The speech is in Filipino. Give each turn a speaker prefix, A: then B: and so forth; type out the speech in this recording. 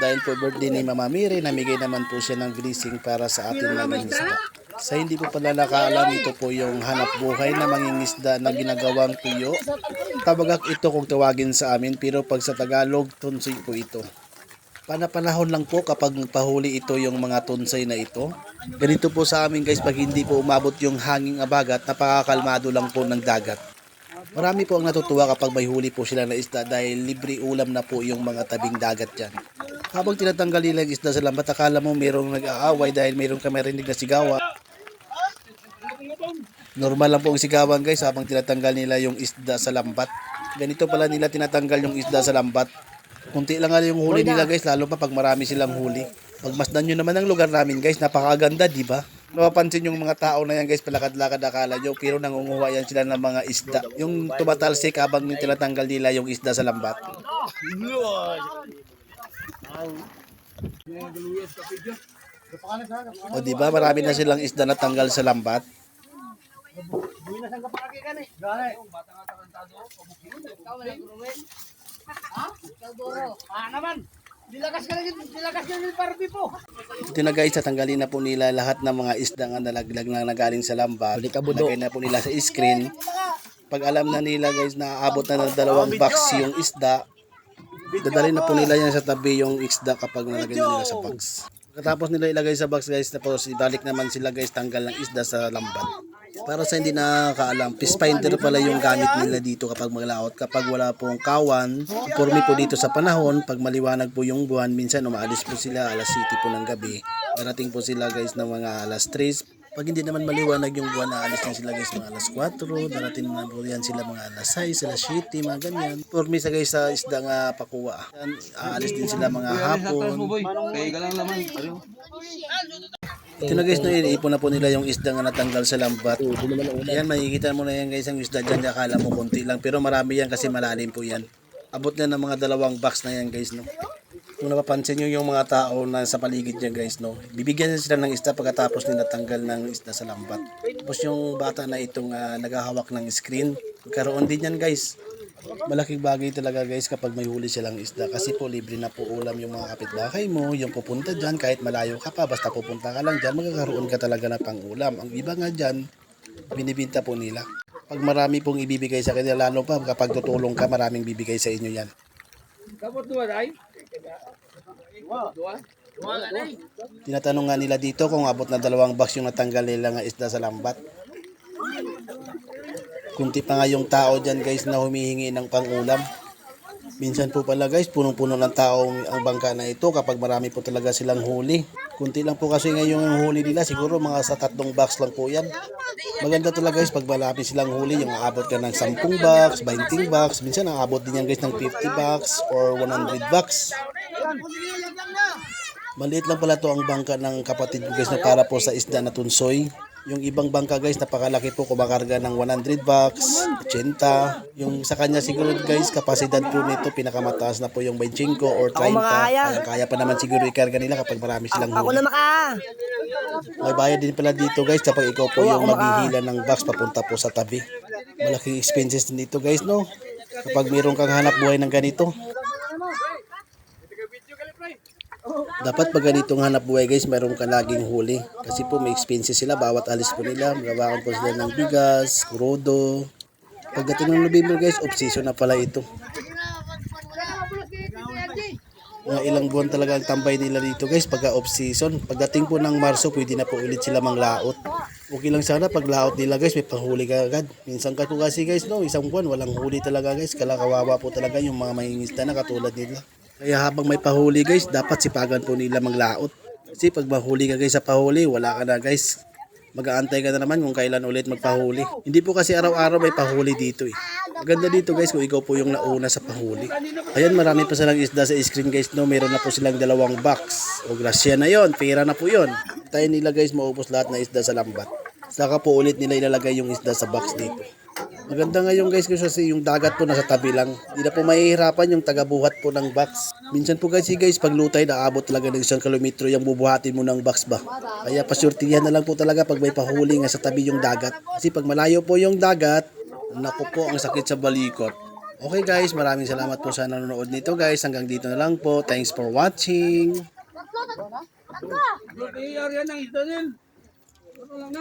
A: Dahil po birthday ni Mama Miri, namigay naman po siya ng blessing para sa ating mangingisda. Sa hindi po pala nakaalam, ito po yung hanap buhay na mangingisda na ginagawang tuyo. Tabagak ito kung tawagin sa amin, pero pag sa Tagalog, tunsoy po ito. Panapanahon lang po kapag pahuli ito yung mga tonsay na ito. Ganito po sa amin guys, pag hindi po umabot yung hanging abagat, napakakalmado lang po ng dagat. Marami po ang natutuwa kapag may huli po sila na isda dahil libre ulam na po yung mga tabing dagat dyan. Habang tinatanggal nila yung isda sa lambat, akala mo mayroong nag-aaway dahil mayroong kami rinig na sigawa. Normal lang po ang sigawan guys habang tinatanggal nila yung isda sa lambat. Ganito pala nila tinatanggal yung isda sa lambat. Kunti lang nga yung huli nila guys, lalo pa pag marami silang huli. Pagmasdan nyo naman ang lugar namin guys, napakaganda, di ba? Napapansin yung mga tao na yan guys, palakad-lakad akala nyo, pero nangunguha yan sila ng mga isda. Yung tumatalsik habang tinatanggal nila yung isda sa lambat. O di ba marami na silang isda na tanggal sa lambat. Ito na guys, tatanggalin na po nila lahat ng mga isda nga nalaglag na nagaling sa lambat. Lagay na po nila sa screen. Pag alam na nila guys na aabot na ng dalawang box yung isda, dadalhin na po nila yan sa tabi yung isda kapag nalagay na nila sa box. Pagkatapos nila ilagay sa box guys, tapos ibalik naman sila guys tanggal ng isda sa lambat. Para sa hindi nakakaalam, fish finder pala yung gamit nila dito kapag maglaot. Kapag wala pong kawan, pormi po dito sa panahon, pag maliwanag po yung buwan, minsan umaalis po sila alas 7 po ng gabi. Darating po sila guys ng mga alas 3. Pag hindi naman maliwanag yung buwan, aalis na sila guys mga alas 4. Darating naman po yan sila mga alas 6, alas 7, mga ganyan. Pormi sa guys sa isda nga pakuwa. Yan, Aalis din sila mga hapon.
B: Kaya galang laman.
A: Ito na guys, no, iniipon na po nila yung isda nga natanggal sa lambat. Yan, makikita mo na yan guys, ang isda dyan, akala mo konti lang. Pero marami yan kasi malalim po yan. Abot na ng mga dalawang box na yan guys, no. Kung napapansin nyo yung mga tao na sa paligid niya guys, no. Bibigyan sila ng isda pagkatapos nila tanggal ng isda sa lambat. Tapos yung bata na itong ah, naghahawak ng screen, karoon din yan guys. Malaking bagay talaga guys kapag may huli silang isda kasi po libre na po ulam yung mga kapitbahay mo, yung pupunta dyan kahit malayo ka pa, basta pupunta ka lang dyan, magkakaroon ka talaga na pang ulam. Ang iba nga dyan, binibinta po nila. Pag marami pong ibibigay sa kanila, lalo pa kapag tutulong ka, maraming bibigay sa inyo yan. Tinatanong nga nila dito kung abot na dalawang box yung natanggal nila nga isda sa lambat. Kunti pa nga yung tao dyan guys na humihingi ng pangulam. Minsan po pala guys, punong-puno ng tao ang bangka na ito kapag marami po talaga silang huli. Kunti lang po kasi ngayon yung huli nila, siguro mga sa tatlong box lang po yan. Maganda talaga guys pag marami silang huli, yung aabot ka ng 10 box, 20 box, minsan aabot din yan guys ng 50 box or 100 box. Maliit lang pala to ang bangka ng kapatid guys na para po sa isda na tunsoy. Yung ibang bangka guys, napakalaki po kumakarga ng 100 bucks, 80. Yung sa kanya siguro guys, kapasidad po nito pinakamataas na po yung 25 or 30. Kaya, kaya pa naman siguro ikarga nila kapag marami silang
C: Ako
A: huli.
C: na maka.
A: May bayad din pala dito guys kapag ikaw po yung maghihila ng box papunta po sa tabi. Malaking expenses din dito guys no. Kapag mayroon kang hanap buhay ng ganito. Dapat pag ganitong hanap buhay guys, meron ka laging huli. Kasi po may expenses sila, bawat alis po nila, magawakan po sila ng bigas, kurodo. Pagdating ng November guys, off-season na pala ito. Mga ilang buwan talaga ang tambay nila dito guys pagka off-season. Pagdating po ng Marso, pwede na po ulit sila manglaot. Okay lang sana pag laot nila guys, may panghuli ka agad. Minsan ka po kasi guys, no, isang buwan, walang huli talaga guys. Kala kawawa po talaga yung mga mangingisda na katulad nila. Kaya habang may pahuli guys, dapat sipagan po nila maglaot. Kasi pag mahuli ka guys sa pahuli, wala ka na guys. Mag-aantay ka na naman kung kailan ulit magpahuli. Hindi po kasi araw-araw may pahuli dito eh. Maganda dito guys kung ikaw po yung nauna sa pahuli. Ayan, marami pa silang isda sa screen guys no. Meron na po silang dalawang box. O grasya na yon, pera na po yon. Tayo nila guys maubos lahat na isda sa lambat. Saka po ulit nila ilalagay yung isda sa box dito. Maganda ngayon guys kasi yung dagat po nasa tabi lang. Hindi na po mahihirapan yung tagabuhat po ng box. Minsan po kasi guys pag lutay naabot talaga ng isang kilometro yung bubuhatin mo ng box ba. Kaya pasyurtihan na lang po talaga pag may pahuli nga sa tabi yung dagat. Kasi pag malayo po yung dagat, naku po ang sakit sa balikot. Okay guys, maraming salamat po sa nanonood nito guys. Hanggang dito na lang po. Thanks for watching.
C: Din. Ano lang na.